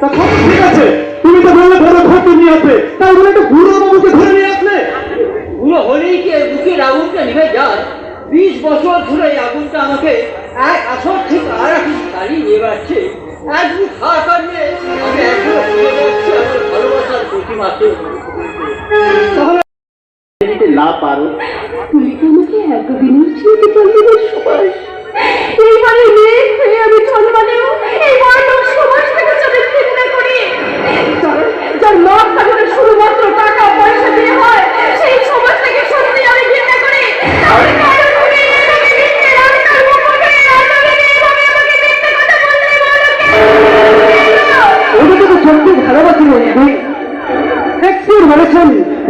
তা খবর ঠিক আছে। তুমি তো বললে বড় খবর নিয়ে আসবে। তাই বলে তো বুড়ো বাবুকে ধরে নিয়ে আসলে। পুরো হলেই কি বুকের আগুনটা নিভে যায়? বিশ বছর ধরে এই আগুনটা আমাকে এক আসর থেকে আর এক দাঁড়িয়ে নিয়ে বেড়াচ্ছে। এক বুক হাহাকার নিয়ে আমি এখনও ভালোবাসার প্রতিমাকে তাহলে লাভ পারো তুমি কি আমাকে এতদিনের ছেড়ে চলে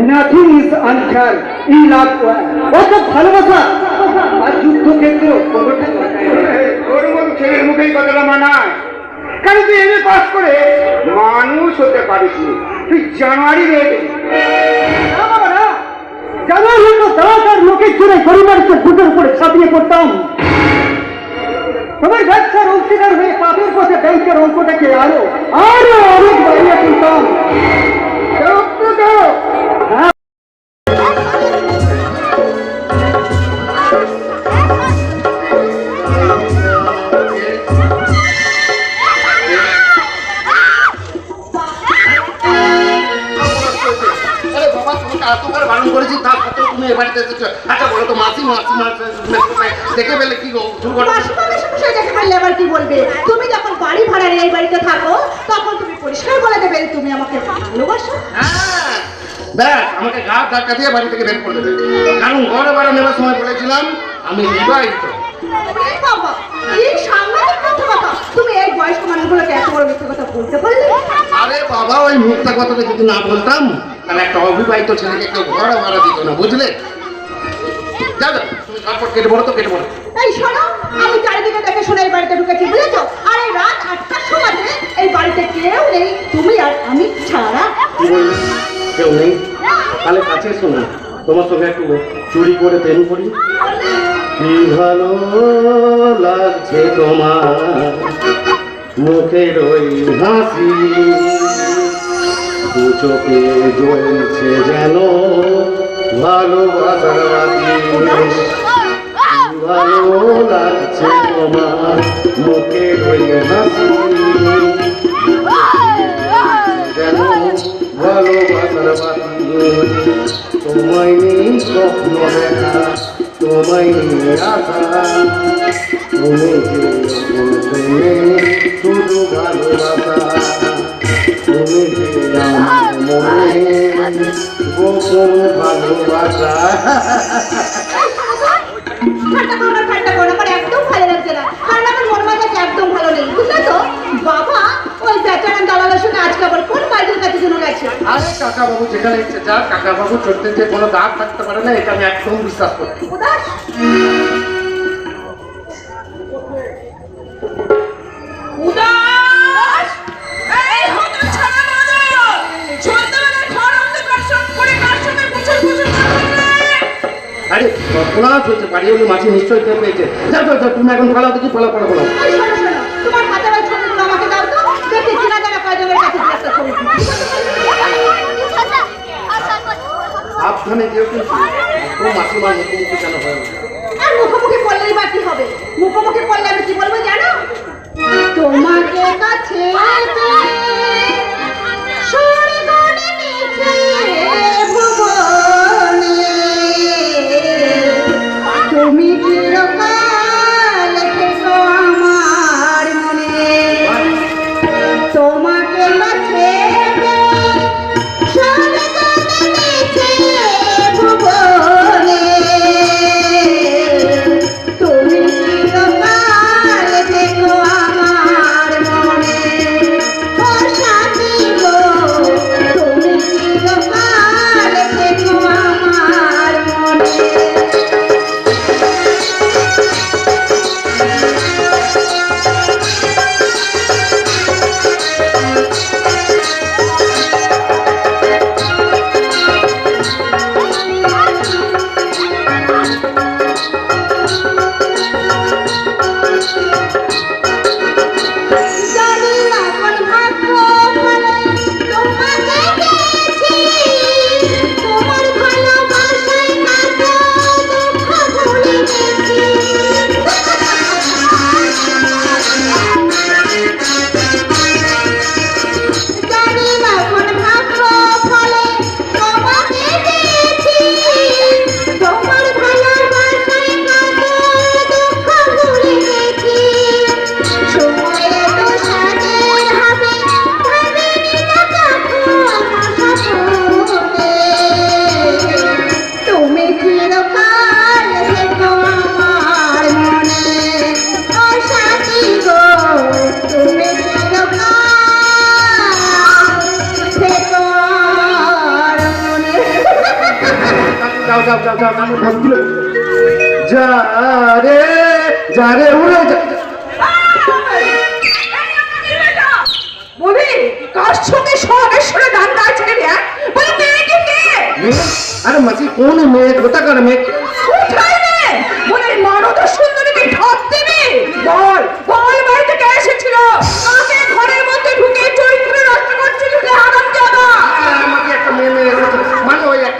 nothing is unfair in love ভালোবাসা, আর যুদ্ধক্ষেত্র তোর মতো ছেলের কারণ তুই এমএ পাস করে মানুষ হতে পারিস তুই জানুয়ারি না জানার হতো দাঁড়াতার লোকের জন্য পরিবারকে উপরে ছাপিয়ে পড়তাম। তোমার ব্যবসার অংশীদার হয়ে পাপের পথে ব্যাংকের অঙ্কটাকে আরও আরও অনেক বাড়িয়ে তুলতাম। এতবার বারণ করেছি তা সত্ত্বেও তুমি এ বাড়িতে এসেছ। আচ্ছা বলো তো মাসি মাসি মাসি দেখে পেলে কি গো দুর্ঘটনা? মাসি মাসি মশাই দেখে ফেললে আবার কি বলবে? তুমি যখন বাড়ি ভাড়া এই বাড়িতে থাকো তখন তুমি পরিষ্কার বলে দেবে তুমি আমাকে ভালোবাসো। হ্যাঁ ব্যাস আমাকে গা ধাক্কা দিয়ে বাড়ি থেকে বের করে দেবে। কারণ ঘরে ভাড়া নেওয়ার সময় বলেছিলাম আমি বিবাহিত। বাবা এই সাংঘাতিক মিথ্যে কথা তুমি এই বয়স্ক মানুষগুলোকে এত বড় মিথ্যে কথা বলতে পারলে আরে বাবা ওই মুক্তা কথাটা যদি না বলতাম তাহলে একটা অবিবাহিত ছেলেকে কেউ ঘরে ভাড়া দিত না বুঝলে? যা যা, তুমি কাপড় কেটে বলো তো কেটে বলো এই শোনো আমি চারিদিকে দেখে শুনে এই বাড়িতে ঢুকেছি বুঝেছ? আর এই রাত আটটার সময় এই বাড়িতে কেউ নেই তুমি আর আমি ছাড়া। কেউ নেই? তাহলে কাছে এসো না তোমার সঙ্গে একটু চুরি করে প্রেম করি। কি ভালো লাগছে তোমার? মুখের ওই হাসি, দু চোখে জ্বলছে যেন ভালোবাসার বাতি ভালো লাগছে তোমার? আশা তুমি তুমি শুধু ভালোবাসা তুমি আমার মনে গোপন ভালোবাসা আরে কাকা বাবু যেখানে ইচ্ছে যা কাকা বাবু চলতে যে কোনো দাগ থাকতে পারে না এটা আমি একদম বিশ্বাস করি। আরে সর্বনাশ হয়েছে বাড়ি মাছি নিশ্চয়ই পেয়েছে। যাও, তুমি এখন পালাও দেখি পালাও পালাও পালাও। সাবধানে কেউ কিন্তু মাসিমার মুখোমুখি কেন হয় না। যাও যাও যাও যাও আমি বলছিল যা রে যা রে উড়ে যা। বলি কার সঙ্গে সবেশ্বরে গান কে? আরে মাসি কোন মেয়ে? কোথাকার মেয়ে কোথায় রে বলে মানব সুন্দরীকে ঠক দিবি বল বল বাড়ি থেকে এসেছিল কাকে ঘরের মধ্যে ঢুকে চরিত্র নষ্ট করছিল রে আরাম জাদা আমাকে একটা মেয়ে মেয়ে এসেছে। মানে ওই একটা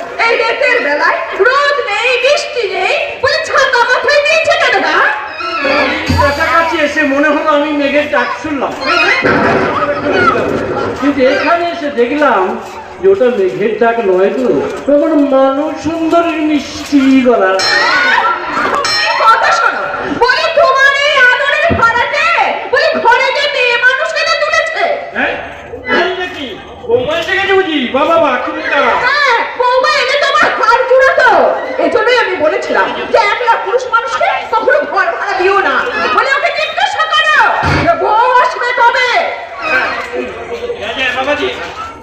দেখলাম যে ওটা মেঘের ডাক নয় তো। তোমার মানুষ সুন্দরীর মিষ্টি গলা। কথা শোনো। বলি তোমার এই আদরের ভাড়াতে বলি ঘরে যে মেয়ে মানুষ কেটে তুলেছে? এই নাকি বৌমা এসে গেছে বুঝি? বাবা বা তারা হ্যাঁ, বৌমা এলে তোমার হাড় জুড়াতো। এজন্যই আমি বলেছিলাম যে একলা পুরুষ মানুষকে কখনো ঘর ভাড়া দিও না বলে ওকে জিজ্ঞাসা করো যে বউ আসবে কবে বাবাজি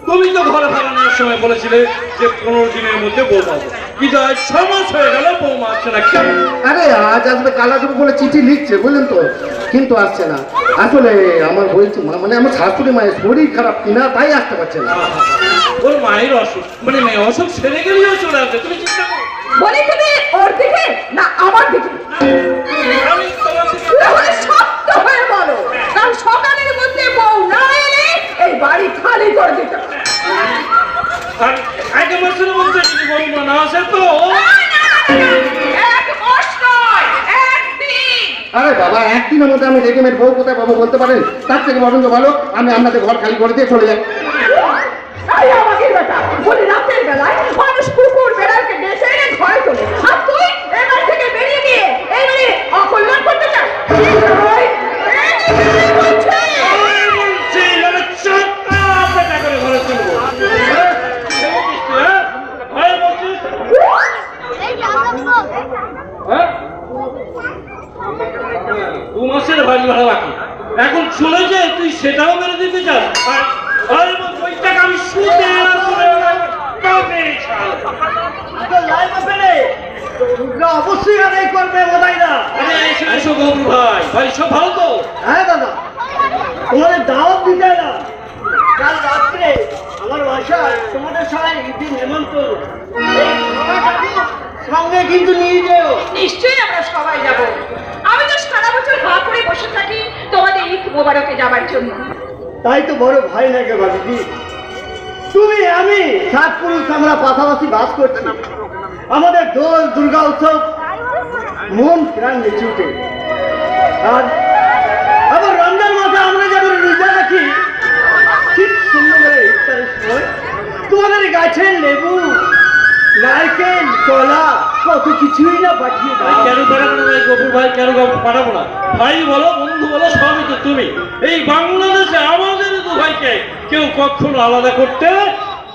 তুমি তো ঘর ভাড়া নেওয়ার সময় বলেছিলে যে পনেরো দিনের মধ্যে বউ পাবো। কিন্তু আজ ছ মাস হয়ে গেল বৌমা আসছে না কেন? আরে আজ আসবে কাল আসবে বলে চিঠি লিখছে বুঝলেন তো? কিন্তু আসছে না। আসলে আমার বলছি মানে আমার শাশুড়ি মায়ের শরীর খারাপ কিনা তাই আসতে পারছে না। ওর মায়ের অসুখ। মানে মেয়ে অসুখ সেরে গেলেও চলে আসবে তুমি চিন্তা করো। বলি তুমি ওর দিকে না আমার দিকে? আমি তোমার থেকে শক্ত হয়ে বলো। কারণ সকালের মধ্যে বউ না এলে এই বাড়ি খালি করে দিতে মাসের মধ্যে যদি না আসে তো? আরে বাবা একদিনের মধ্যে আমি রেডিমেড বউ কোথায় পাবো বলতে পারেন? তার থেকে বরঞ্চ ভালো আমি আপনাদের ঘর খালি করে দিয়ে চলে যাই। দু মাসের বাড়ি ভাড়া বাকি। এখন চলে যে তুই সেটাও মেরে দিতে চাস আর ওই টাকা আমি। অবশ্যই আদায় করবে আরে এসো ভাই। ভাই সব ভালো তো? হ্যাঁ দাদা। তোমাদের দাওয়াত দিতে না? কাল রাত্রে আমার বাসায় তোমাদের সবাই ঈদের নেমন্তন্ন। সঙ্গে কিন্তু নিয়ে যেও। নিশ্চয়ই আমরা সবাই যাব। মোবারকে যাবার জন্য। তাই তো বড় ভয় লাগে বাবিজি। তুমি, আমি সাত পুরুষ আমরা পাশাপাশি বাস করছি। আমাদের দোল, দুর্গা উৎসব মন প্রাণ নেচে উঠে আর আবার রমজান মাসে আমরা যেমন রোজা রাখি, ঠিক সুন্দর তোমাদের গাছের লেবু, নারকেল, কলা কত কিছুই না পাঠিয়ে দাও। কেন পাঠাবো না গফুর ভাই কেন পাঠাবো না? ভাই, বলো, বন্ধু বলো, সবই তো তুমি। এই বাংলাদেশে, আমাদের দু ভাইকে কেউ কখনো আলাদা করতে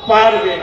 পারবে